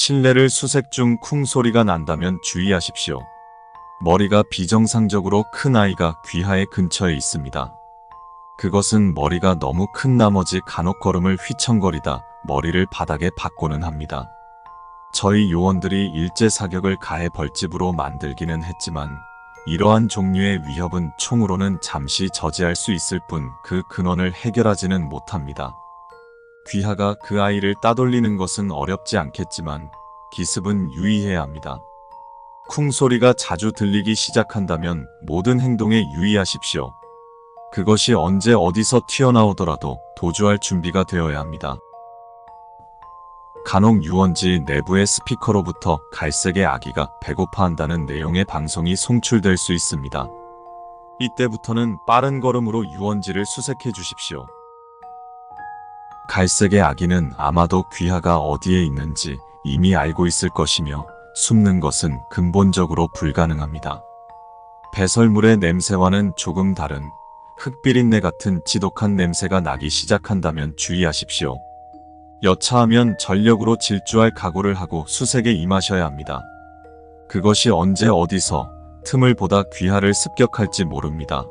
실내를 수색 중 쿵 소리가 난다면 주의하십시오. 머리가 비정상적으로 큰 아이가 귀하의 근처에 있습니다. 그것은 머리가 너무 큰 나머지 간혹 걸음을 휘청거리다 머리를 바닥에 박고는 합니다. 저희 요원들이 일제 사격을 가해 벌집으로 만들기는 했지만 이러한 종류의 위협은 총으로는 잠시 저지할 수 있을 뿐 그 근원을 해결하지는 못합니다. 귀하가 그 아이를 따돌리는 것은 어렵지 않겠지만 기습은 유의해야 합니다. 쿵 소리가 자주 들리기 시작한다면 모든 행동에 유의하십시오. 그것이 언제 어디서 튀어나오더라도 도주할 준비가 되어야 합니다. 간혹 유원지 내부의 스피커로부터 갈색의 아기가 배고파한다는 내용의 방송이 송출될 수 있습니다. 이때부터는 빠른 걸음으로 유원지를 수색해 주십시오. 갈색의 아기는 아마도 귀하가 어디에 있는지 이미 알고 있을 것이며 숨는 것은 근본적으로 불가능합니다. 배설물의 냄새와는 조금 다른 흑비린내 같은 지독한 냄새가 나기 시작한다면 주의하십시오. 여차하면 전력으로 질주할 각오를 하고 수색에 임하셔야 합니다. 그것이 언제 어디서 틈을 보다 귀하를 습격할지 모릅니다.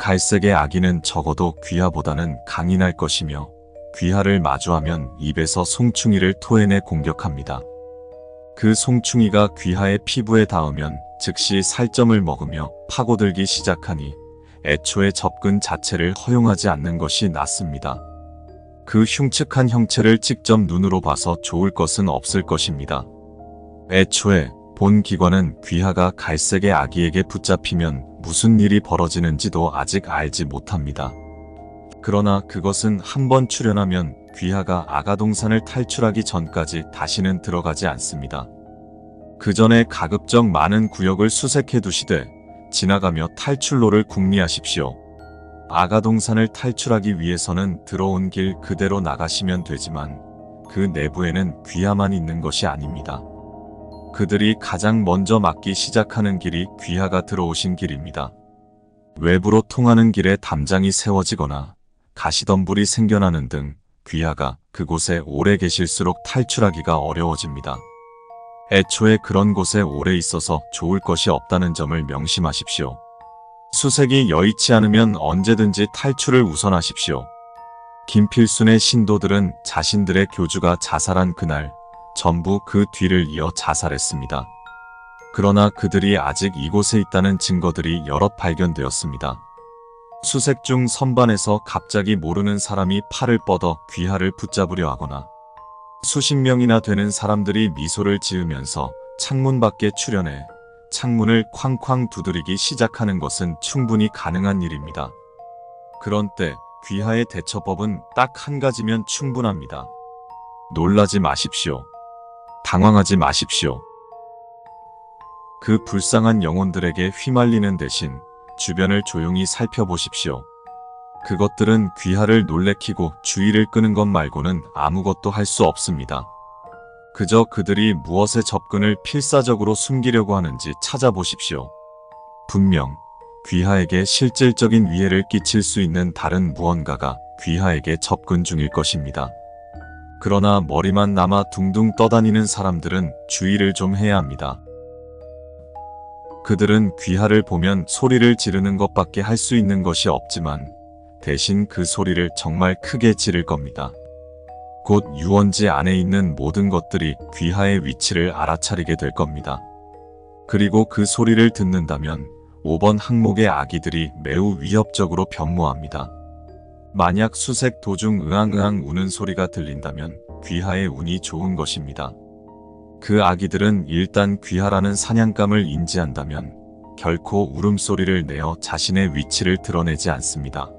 갈색의 아기는 적어도 귀하보다는 강인할 것이며 귀하를 마주하면 입에서 송충이를 토해내 공격합니다. 그 송충이가 귀하의 피부에 닿으면 즉시 살점을 먹으며 파고들기 시작하니 애초에 접근 자체를 허용하지 않는 것이 낫습니다. 그 흉측한 형체를 직접 눈으로 봐서 좋을 것은 없을 것입니다. 애초에 본 기관은 귀하가 갈색의 아기에게 붙잡히면 무슨 일이 벌어지는지도 아직 알지 못합니다. 그러나 그것은 한번 출현하면 귀하가 아가동산을 탈출하기 전까지 다시는 들어가지 않습니다. 그 전에 가급적 많은 구역을 수색해 두시되 지나가며 탈출로를 궁리하십시오. 아가동산을 탈출하기 위해서는 들어온 길 그대로 나가시면 되지만 그 내부에는 귀하만 있는 것이 아닙니다. 그들이 가장 먼저 막기 시작하는 길이 귀하가 들어오신 길입니다. 외부로 통하는 길에 담장이 세워지거나 가시덤불이 생겨나는 등 귀하가 그곳에 오래 계실수록 탈출하기가 어려워집니다. 애초에 그런 곳에 오래 있어서 좋을 것이 없다는 점을 명심하십시오. 수색이 여의치 않으면 언제든지 탈출을 우선하십시오. 김필순의 신도들은 자신들의 교주가 자살한 그날 전부 그 뒤를 이어 자살했습니다. 그러나 그들이 아직 이곳에 있다는 증거들이 여럿 발견되었습니다. 수색 중 선반에서 갑자기 모르는 사람이 팔을 뻗어 귀하를 붙잡으려 하거나 수십 명이나 되는 사람들이 미소를 지으면서 창문 밖에 출현해 창문을 쾅쾅 두드리기 시작하는 것은 충분히 가능한 일입니다. 그런 때 귀하의 대처법은 딱 한 가지면 충분합니다. 놀라지 마십시오. 당황하지 마십시오. 그 불쌍한 영혼들에게 휘말리는 대신 주변을 조용히 살펴보십시오. 그것들은 귀하를 놀래키고 주의를 끄는 것 말고는 아무것도 할 수 없습니다. 그저 그들이 무엇에 접근을 필사적으로 숨기려고 하는지 찾아보십시오. 분명 귀하에게 실질적인 위해를 끼칠 수 있는 다른 무언가가 귀하에게 접근 중일 것입니다. 그러나 머리만 남아 둥둥 떠다니는 사람들은 주의를 좀 해야 합니다. 그들은 귀하를 보면 소리를 지르는 것밖에 할 수 있는 것이 없지만 대신 그 소리를 정말 크게 지를 겁니다. 곧 유원지 안에 있는 모든 것들이 귀하의 위치를 알아차리게 될 겁니다. 그리고 그 소리를 듣는다면 5번 항목의 아기들이 매우 위협적으로 변모합니다. 만약 수색 도중 으앙으앙 우는 소리가 들린다면 귀하의 운이 좋은 것입니다. 그 아기들은 일단 귀하라는 사냥감을 인지한다면 결코 울음소리를 내어 자신의 위치를 드러내지 않습니다.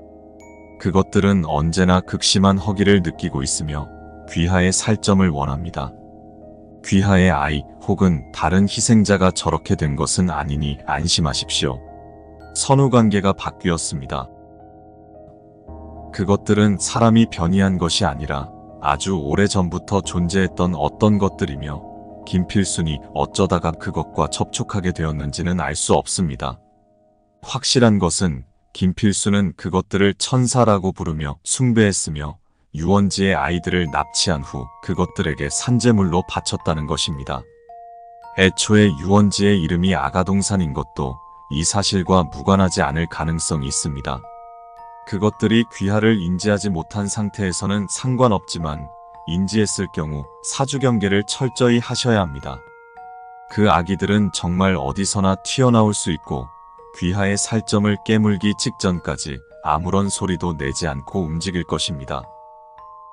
그것들은 언제나 극심한 허기를 느끼고 있으며 귀하의 살점을 원합니다. 귀하의 아이 혹은 다른 희생자가 저렇게 된 것은 아니니 안심하십시오. 선후 관계가 바뀌었습니다. 그것들은 사람이 변이한 것이 아니라 아주 오래 전부터 존재했던 어떤 것들이며 김필순이 어쩌다가 그것과 접촉하게 되었는지는 알 수 없습니다. 확실한 것은 김필수는 그것들을 천사라고 부르며 숭배했으며 유원지의 아이들을 납치한 후 그것들에게 산재물로 바쳤다는 것입니다. 애초에 유원지의 이름이 아가동산인 것도 이 사실과 무관하지 않을 가능성이 있습니다. 그것들이 귀하를 인지하지 못한 상태에서는 상관없지만 인지했을 경우 사주 경계를 철저히 하셔야 합니다. 그 아기들은 정말 어디서나 튀어나올 수 있고 귀하의 살점을 깨물기 직전까지 아무런 소리도 내지 않고 움직일 것입니다.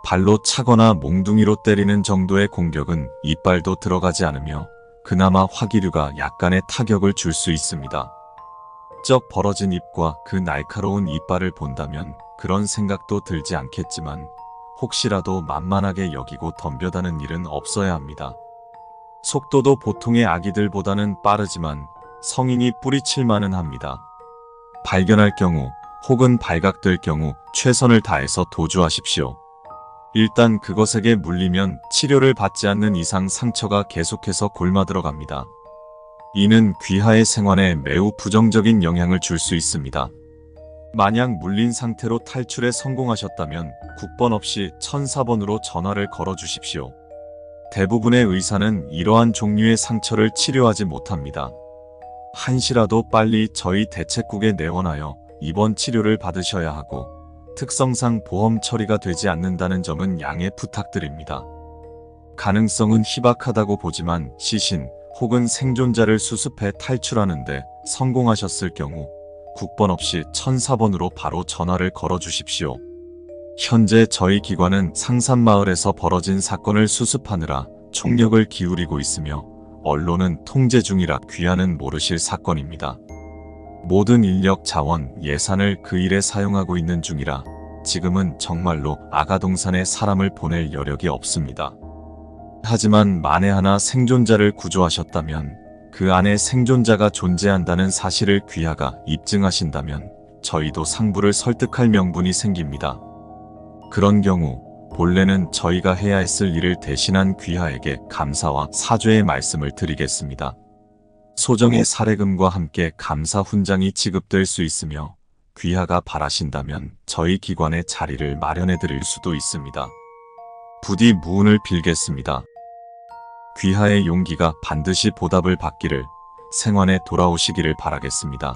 발로 차거나 몽둥이로 때리는 정도의 공격은 이빨도 들어가지 않으며 그나마 화기류가 약간의 타격을 줄 수 있습니다. 쩍 벌어진 입과 그 날카로운 이빨을 본다면 그런 생각도 들지 않겠지만 혹시라도 만만하게 여기고 덤벼다는 일은 없어야 합니다. 속도도 보통의 아기들보다는 빠르지만 성인이 뿌리칠만은 합니다. 발견할 경우 혹은 발각될 경우 최선을 다해서 도주하십시오. 일단 그것에게 물리면 치료를 받지 않는 이상 상처가 계속해서 골마 들어갑니다. 이는 귀하의 생활에 매우 부정적인 영향을 줄 수 있습니다. 만약 물린 상태로 탈출에 성공하셨다면 국번 없이 1004번으로 전화를 걸어 주십시오. 대부분의 의사는 이러한 종류의 상처를 치료하지 못합니다. 한시라도 빨리 저희 대책국에 내원하여 입원 치료를 받으셔야 하고 특성상 보험 처리가 되지 않는다는 점은 양해 부탁드립니다. 가능성은 희박하다고 보지만 시신 혹은 생존자를 수습해 탈출하는데 성공하셨을 경우 국번 없이 1004번으로 바로 전화를 걸어 주십시오. 현재 저희 기관은 상산마을에서 벌어진 사건을 수습하느라 총력을 기울이고 있으며 언론은 통제 중이라 귀하는 모르실 사건입니다. 모든 인력 자원, 예산을 그 일에 사용하고 있는 중이라 지금은 정말로 아가동산에 사람을 보낼 여력이 없습니다. 하지만 만에 하나 생존자를 구조하셨다면 그 안에 생존자가 존재한다는 사실을 귀하가 입증하신다면 저희도 상부를 설득할 명분이 생깁니다. 그런 경우 본래는 저희가 해야 했을 일을 대신한 귀하에게 감사와 사죄의 말씀을 드리겠습니다. 소정의 사례금과 함께 감사 훈장이 지급될 수 있으며 귀하가 바라신다면 저희 기관에 자리를 마련해 드릴 수도 있습니다. 부디 무운을 빌겠습니다. 귀하의 용기가 반드시 보답을 받기를 생환에 돌아오시기를 바라겠습니다.